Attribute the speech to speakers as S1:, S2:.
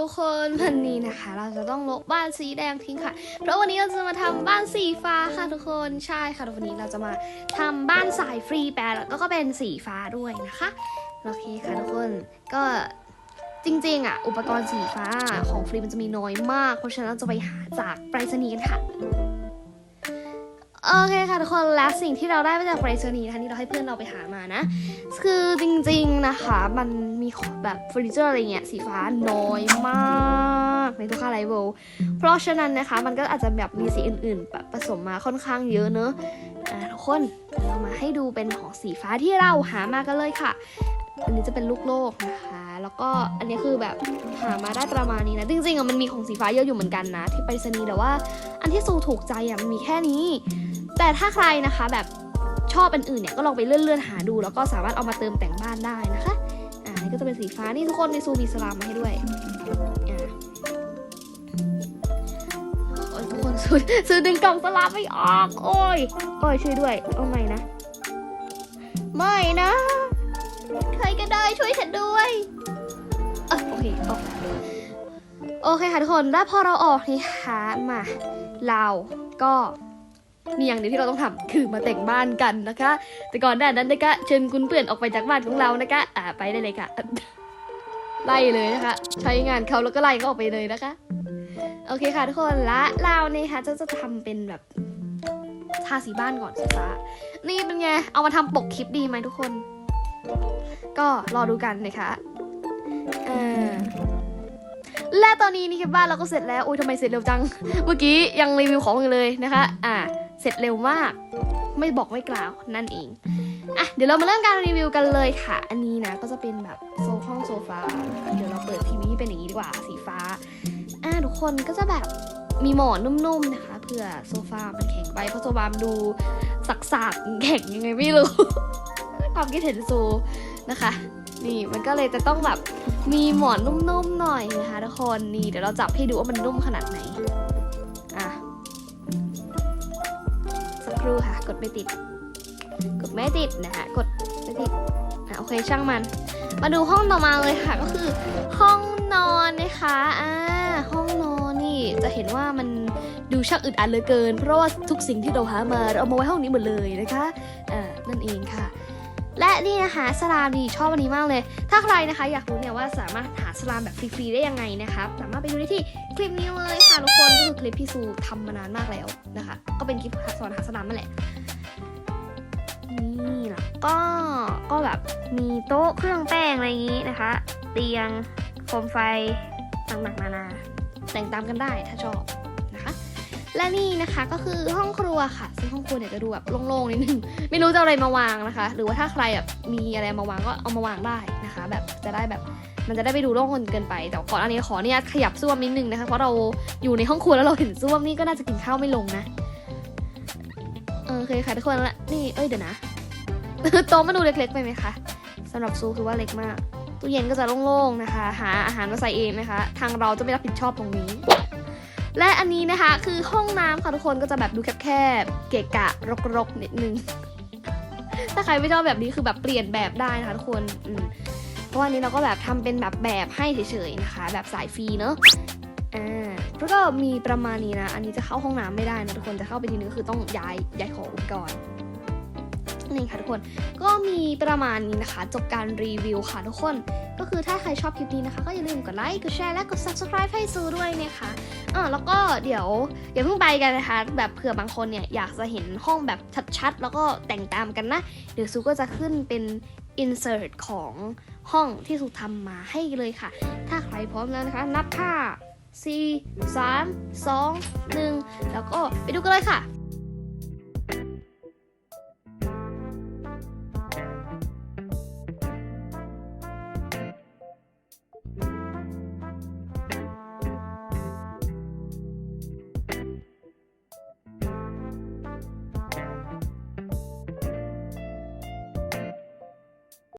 S1: ทุกคนวันนี้นะคะ เราจะต้องลบบ้านสีแดงทิ้งค่ะ เพราะวันนี้เราจะมาทำบ้านสีฟ้าค่ะทุกคนใช่ค่ะวันนี้เราจะมาทำบ้านสายฟรีแปรแล้วก็เป็นสีฟ้าด้วยนะคะโอเคค่ะทุกคนก็จริงๆอะอุปกรณ์สีฟ้าของฟรีมันจะมีน้อยมาก เพราะฉะนั้นเราจะไปหาจากไปรษณีย์กันค่ะ โอเคค่ะทุกคนและสิ่งที่เราได้มาจากไปรษณีย์นะคะนี่เราให้เพื่อนเราไปหามานะ คือจริงๆนะคะ มันมีของแบบเฟอร์นิเจอร์อะไรเงี้ยสีฟ้าน้อยมากในทุกค่าไลเวลเพราะฉะนั้นนะคะ มันก็อาจจะแบบมีสีอื่นๆแบบผสมมาค่อนข้างเยอะเนอะอ่าทุกคนเรามาให้ดูเป็นของสีฟ้าที่เราหามากันเลยค่ะ อันนี้จะเป็นลูกโลกนะคะ แล้วก็อันนี้คือแบบหามาได้ประมาณนี้นะ จริงๆอะมันมีของสีฟ้าเยอะอยู่เหมือนกันนะ ที่ไปรษณีย์แต่ว่า อันที่ซูถูกใจอะมันมีแค่นี้ แต่ถ้าใครนะคะแบบชอบอันอื่นเนี่ยก็ลองไปเลื่อนๆหาดู แล้วก็สามารถเอามาเติมแต่งบ้านได้นะคะอ่านี่ก็จะเป็นสีฟ้านี่ทุกคนในซูมีสลามมาให้ด้วยอ่าโอ้ยทุกคนซื้อซื้อดึงกล่องสลามไม่ออกโอ้ยโอ้ยช่วยด้วยเอาใหม่นะไม่นะใครก็ได้ช่วยฉันด้วยเออโอเคออกโอเคค่ะทุกคนแล้วพอเราออกนี่ค่ะมาเราก็ มีอย่างเดียวที่เราต้องทำคือมาแต่งบ้านกันนะคะ แต่ก่อนหน้านั้นนะคะเชิญคุณเพื่อนออกไปจากบ้านของเรานะคะอ่าไปได้เลยค่ะ ไล่เลยนะคะ ใช้งานเขาแล้วก็ไล่เขาออกไปเลยนะคะ โอเคค่ะทุกคนและเราเนี่ยค่ะจะจะทำเป็นแบบทาสีบ้านก่อนสีฟ้านี่เป็นไง เอามาทำปกคลิปดีไหมทุกคน ก็รอดูกันนะคะเออและตอนนี้นี่คือบ้านเราก็เสร็จแล้ว อุ้ยทำไมเสร็จเร็วจัง เมื่อกี้ยังรีวิวของอยู่เลยนะคะ อ่า เสร็จเร็วมาก ไม่บอกไม่กล่าวนั่นเอง อะ เดี๋ยวเรามาเริ่มการรีวิวกันเลยค่ะ อันนี้นะก็จะเป็นแบบโซฟห้องโซฟา เดี๋ยวเราเปิดทีวีให้เป็นอย่างนี้ดีกว่า สีฟ้า อะทุกคนก็จะแบบมีหมอนนุ่มๆนะคะเผื่อโซฟา มันแข็งไปเพราะโซฟามันดูสักๆแข็งยังไงไม่รู้ ความคิดเห็นซูนะคะ นี่มันก็เลยจะต้องแบบมีหมอนนุ่มๆหน่อยนะคะทุกคนนี่เดี๋ยวเราจับให้ดูว่ามันนุ่มขนาดไหน ครู่ค่ะ กดไม่ติด กดไม่ติดนะคะกดไม่ติดอะโอเคช่างมัน มาดูห้องต่อมาเลยค่ะ ก็คือห้องนอนนะคะอ่าห้องนอนนี่จะเห็นว่ามันดูช่างอึดอัดเหลือเกิน เพราะว่าทุกสิ่งที่เราหามาเราเอามาไว้ห้องนี้หมดเลยนะคะอ่านั่นเองค่ะ และนี่นะคะสลามดีชอบอันนี้มากเลย ถ้าใครนะคะอยากรู้เนี่ยว่าสามารถหาสลามแบบฟรีๆได้ยังไงนะคะสามารถไปดูได้ที่คลิปนี้เลยค่ะทุกคนก็คือคลิปที่ซูทำมานานมากแล้วนะคะ ก็เป็นคลิปสอนหาสลามนั่นแหละนี่แล้วก็ก็แบบมีโต๊ะเครื่องแป้งอะไรอย่างนี้นะคะ เตียงโคมไฟต่างๆนานาแต่งตามกันได้ถ้าชอบ และนี่นะคะก็คือห้องครัวค่ะ ซึ่งห้องครัวเนี่ยจะดูแบบโล่งๆนิดนึง ไม่รู้จะอะไรมาวางนะคะ หรือว่าถ้าใครแบบมีอะไรมาวางก็เอามาวางได้นะคะ แบบจะได้แบบมันจะได้ไปดูโล่งเกินไป แต่ก่อนอันนี้ขออนุญาตขยับส้วมนิดนึงนะคะ เพราะเราอยู่ในห้องครัวแล้วเราเห็นส้วมนี่ก็น่าจะกินข้าวไม่ลงนะโอเคค่ะทุกคนละนี่เอ้ยเดี๋ยวนะโต๊ะมันดูเล็กๆไปไหมคะสำหรับซูคือว่าเล็กมากตู้เย็นก็จะโล่งๆนะคะ หาอาหารมาใส่เองนะคะ ทางเราจะไม่รับผิดชอบตรงนี้ และอันนี้นะคะคือห้องน้ำค่ะทุกคนก็จะแบบดูแคบๆ เกะกะรกๆนิดนึง ถ้าใครไม่ชอบแบบนี้คือแบบเปลี่ยนแบบได้นะคะทุกคนเพราะวันนี้เราก็แบบทำเป็นแบบแบบให้เฉยๆนะคะ แบบสายฟรีเนอะอ่าแล้วก็มีประมาณนี้นะ อันนี้จะเข้าห้องน้ำไม่ได้นะทุกคนจะเข้าไปทีนึงคือต้องย้ายย้ายของอุปกรณ์ นี่ค่ะทุกคน ก็มีประมาณนี้นะคะ จบการรีวิวค่ะทุกคน ก็คือถ้าใครชอบคลิปนี้นะคะ ก็อย่าลืมกดไลค์ กดแชร์ และกด subscribe ให้ซูด้วยนะคะอ่าแล้วก็เดี๋ยวอย่าเพิ่งไปกันนะคะ แบบเผื่อบางคนเนี่ยอยากจะเห็นห้องแบบชัดๆ แล้วก็แต่งตามกันนะ เดี๋ยวซูก็จะขึ้นเป็น insert ของห้องที่ซูทำมาให้เลยค่ะ ถ้าใครพร้อมแล้วนะคะ นับค่า4 3 2 1 แล้วก็ไปดูกันเลยค่ะ